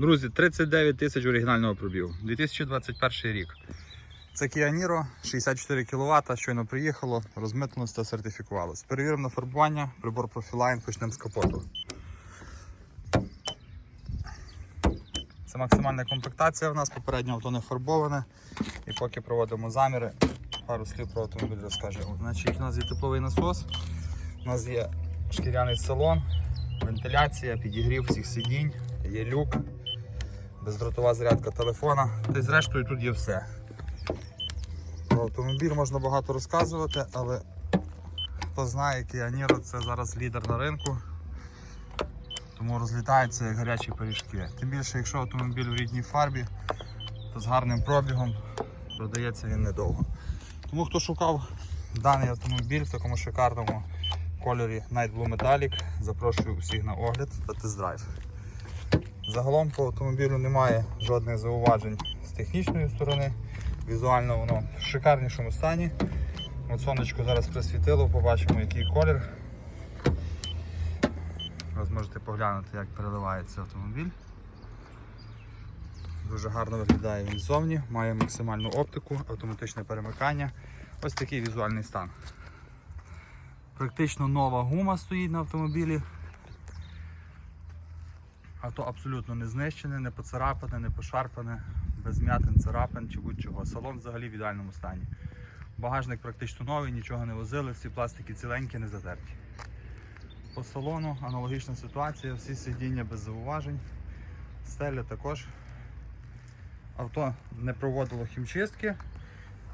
Друзі, 39 тисяч оригінального пробігу. 2021 рік. Це Kia Niro, 64 кВт, щойно приїхало, розмитнулося та сертифікувалося. Перевіримо на фарбування, прибор Profiline, почнемо з капоту. Це максимальна комплектація в нас, попередньо авто не фарбоване. І поки проводимо заміри, пару слів про автомобіль розкажемо. Значить, у нас є тепловий насос, у нас є шкіряний салон, вентиляція, підігрів всіх сидінь, є люк, бездротова зарядка телефона. Та й зрештою тут є все. Про автомобіль можна багато розказувати, але хто знає, Niro це зараз лідер на ринку. Тому розлітаються як гарячі пиріжки. Тим більше, якщо автомобіль в рідній фарбі, то з гарним пробігом продається він недовго. Тому хто шукав даний автомобіль в такому шикарному кольорі Night Blue Metallic, запрошую усіх на огляд та тест-драйв. Загалом по автомобілю немає жодних зауважень з технічної сторони. Візуально воно в шикарнішому стані. От сонечко зараз присвітило, побачимо який колір. Ви зможете поглянути, як переливається автомобіль. Дуже гарно виглядає він ззовні, має максимальну оптику, автоматичне перемикання. Ось такий візуальний стан. Практично нова гума стоїть на автомобілі. Авто абсолютно не знищене, не поцарапане, не пошарпане, без м'ятин, царапин чи будь-чого. Салон взагалі в ідеальному стані. Багажник практично новий, нічого не возили, всі пластики ціленькі, не затерті. По салону аналогічна ситуація, всі сидіння без зауважень. Стеля також. Авто не проводило хімчистки,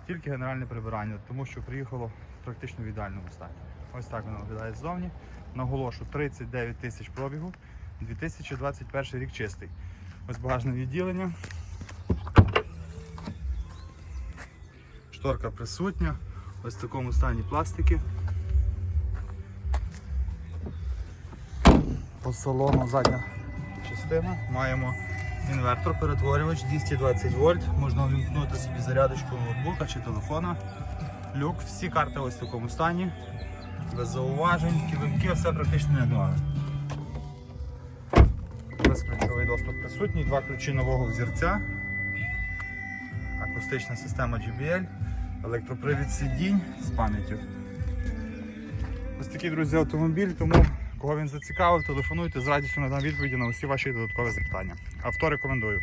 тільки генеральне прибирання, тому що приїхало практично в ідеальному стані. Ось так воно виглядає ззовні. Наголошу 39 тисяч пробігу, 2021 рік чистий. Ось багажне відділення. Шторка присутня. Ось в такому стані пластики. По салону задня частина. Маємо інвертор, перетворювач 220 вольт. Можна увімкнути собі зарядочку ноутбука чи телефона. Люк, всі карти ось в такому стані. Без зауважень, килимки, все практично не нове. Безключовий доступ присутній, два ключі нового взірця. Акустична система JBL, електропривід сидінь з пам'яттю. Ось такий, друзі, автомобіль, тому кого він зацікавив, телефонуйте з радістю надам відповіді на усі ваші додаткові запитання. Авто рекомендую.